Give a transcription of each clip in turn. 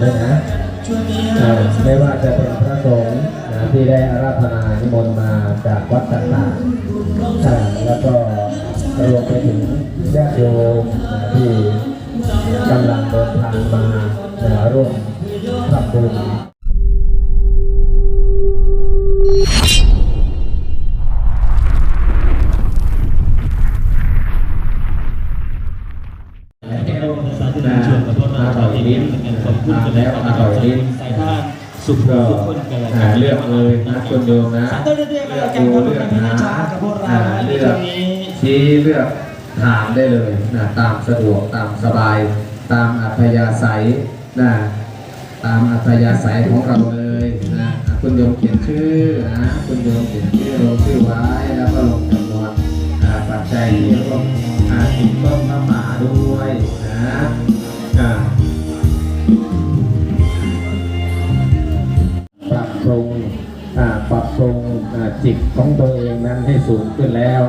ด้วยนะอ่าไม่ว่าจะเป็นพระสงฆ์นะที่ได้อาราธนานิมนต์มาจากวัดต่างๆแล้วก็รวมไปถึงญาติโยมที่กำลังเดินทางมาร่วมทำบุญ สุขก็ทุกคนกันอ่าเลือกเลยนะคุณโยมนะสาธุเรื่อยๆกันแล้วกันครับเลือกพี่หานิชากับพวกเราอ่าในเลืตอรกงนี้ชี้เลือกถามได้เลยนะตามสะดวกตามสบาย ตามอัธยาศัยนะตามอัธยาศัยของเราเลยนะอะคุณโยมเขียนชื่อนะคุณโยมเขียนชื่อลงชื่อไว้แล้วก็ลงจำนวนอ่าปัจจัยที่ร่วม สูงขึ้นแล้ว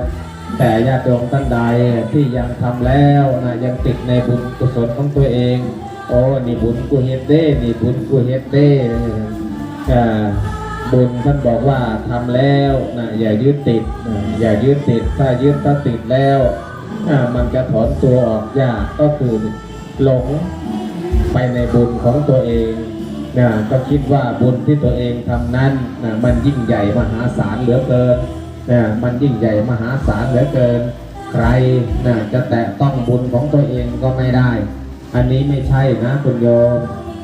แต่ญาติโยมท่านใดที่ยังทำแล้วนะยังติดในบุญกุศลของตัวเอง โอ้นี่บุญกูเฮ็ดเด้นี่บุญกูเฮ็ดเด้อ่าบุญท่านบอกว่าทำแล้วนะอย่ายึดติดอย่ายึดติดถ้ายึดถ้าติดแล้วอ่ามันจะถอนตัวออกยากก็คือหลงไปในบุญของตัวเองนะก็คิดว่าบุญที่ตัวเองทำนั้นนะมันยิ่งใหญ่มหาศาลเหลือเกิน นะมันยิ่งใหญ่มหาศาลเหลือเกิน ใครนะจะแตะต้องบุญของตัวเองก็ไม่ได้ อันนี้ไม่ใช่นะคุณโยม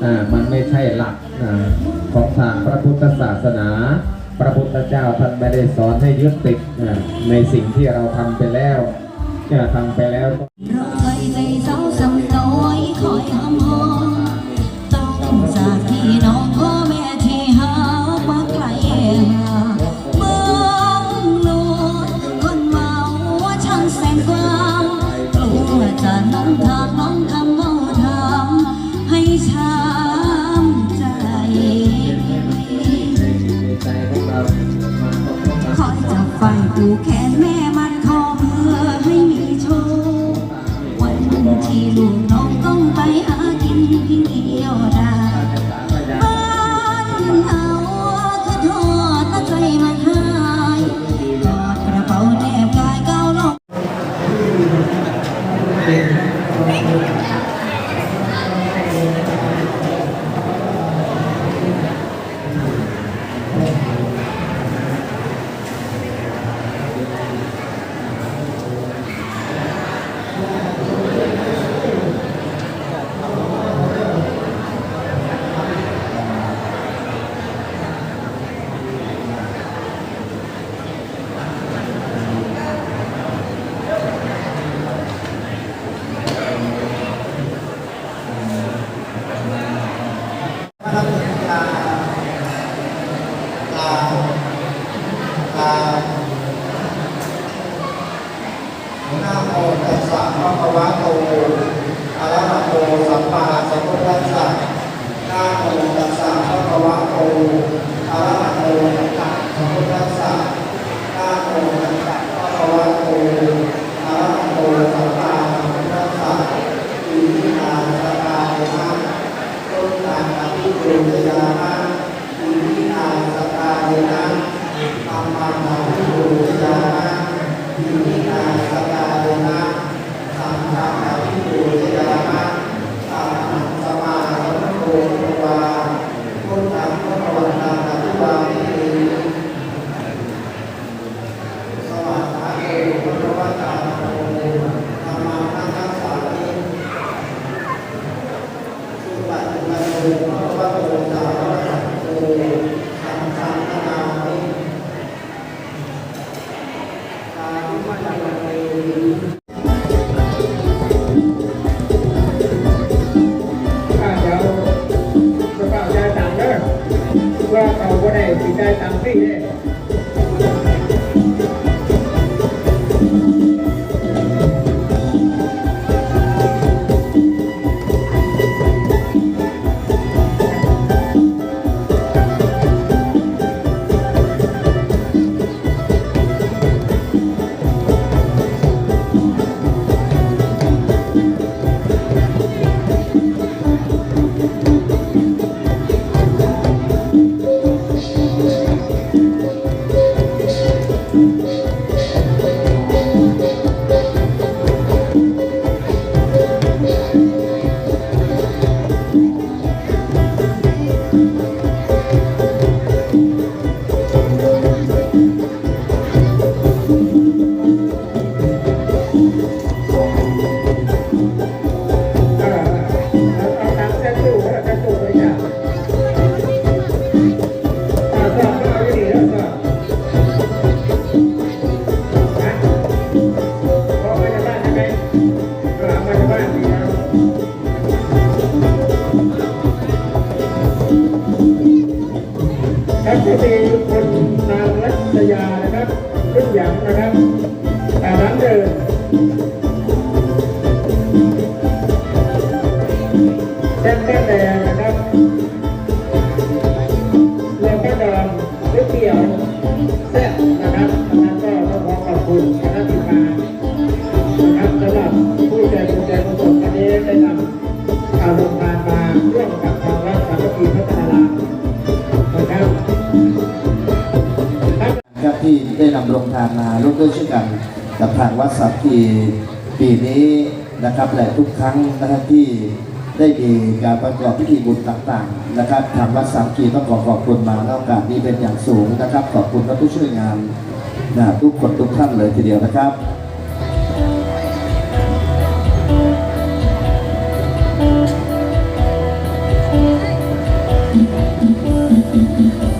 นะมันไม่ใช่หลักนะของทางพระพุทธศาสนา พระพุทธเจ้าท่านไม่ได้สอนให้ยึดติดนะในสิ่งที่เราทำไปแล้วที่เราทำไปแล้ว บไนะโมตัสสะภะคะวะโตอะระหะโตสัมมาสัมพุทธัสสะนะโมตัสสะภะคะวะโตอะระหะโตสัมพุทธัสสะนะโมตัสสะภะคะวะโตอะระหะโตสัมมา เขาก็ไยานะครับขึ้นหยางนะครับตามนั้นเดิมแจ้งแก้แดง นำโรงทานมาร่วมด้วยช่วยกันกับทางวัดสักทีปีนี้นะครับและทุกครั้งนะครับที่ได้มีการประกอบพิธีบุญต่างๆ นะครับทางวัดสามกีต้องขอขอบคุณมาในโอกาสนี้เป็นอย่างสูงนะครับ ขอบคุณและผู้ช่วยงานนะทุกคนทุกท่านเลยทีเดียวนะครับต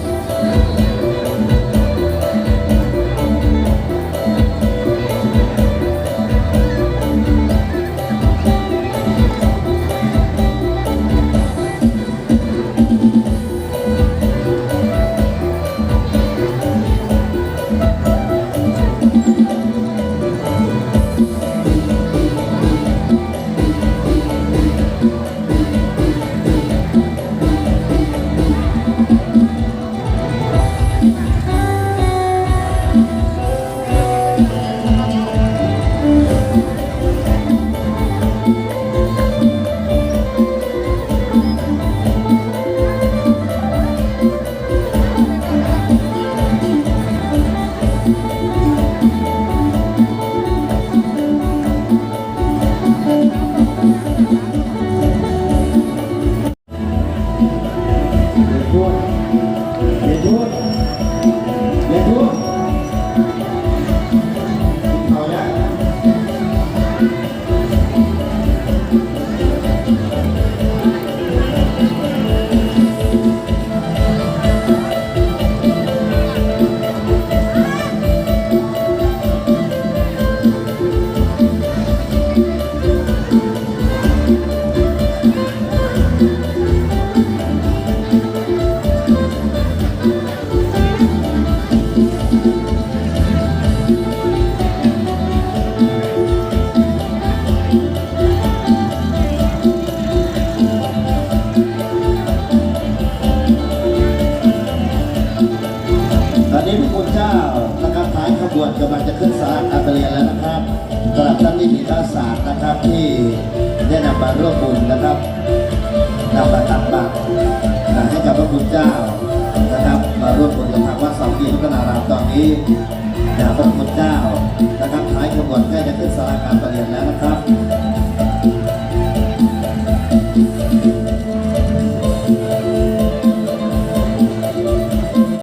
กำลังจะขึ้นสาขาารเรียนแล้วนะครับสำหรับท่านที่มีทักษะนะครับที่ได้นำมาร่วมบุญนะครับนำมาตักบาตรให้กับพระคุณเจ้านะครับ มาร่วมบุญกับทางวัดสองกีพัฒนารามตอนนี้นะพระคุณเจ้านะครับท้ายขบวนใกล้จะขึ้นสาขาารเรียน